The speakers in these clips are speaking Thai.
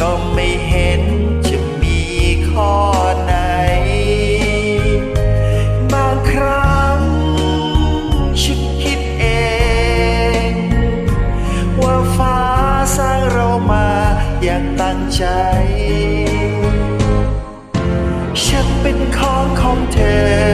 ก็ไม่เห็นจะมีข้อไหน บางครั้งฉันคิดเอง ว่าฟ้าสร้างเรามาอย่างตั้งใจ ฉันเป็นของของเธอ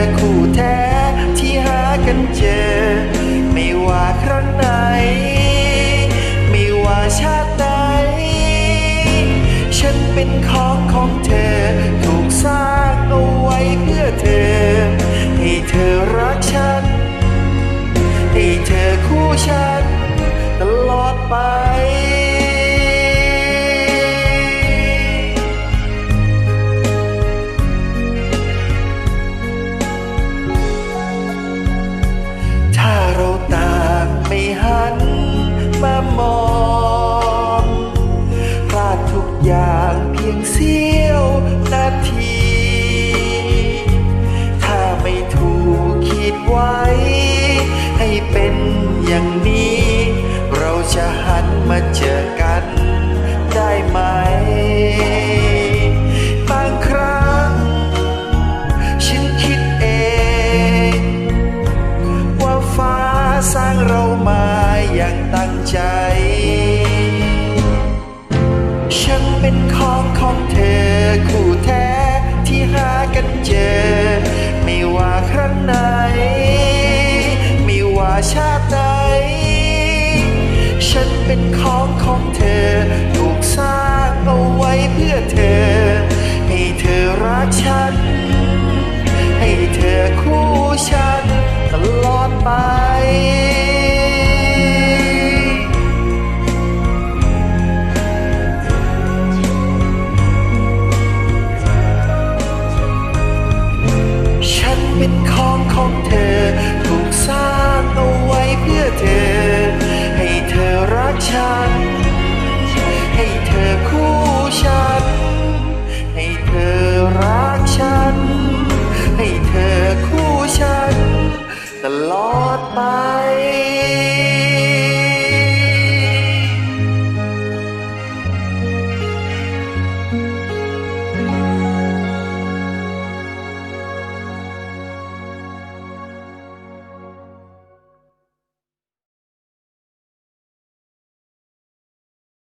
มางตั้งใจ ฉันเป็นของของเธอคู่แท้ที่หากันเจอ ไม่ว่าครั้งไหน ไม่ว่าชาติไหนฉันเป็นของของเธอถูกสร้างเอาไว้เพื่อเธอ ลอดไป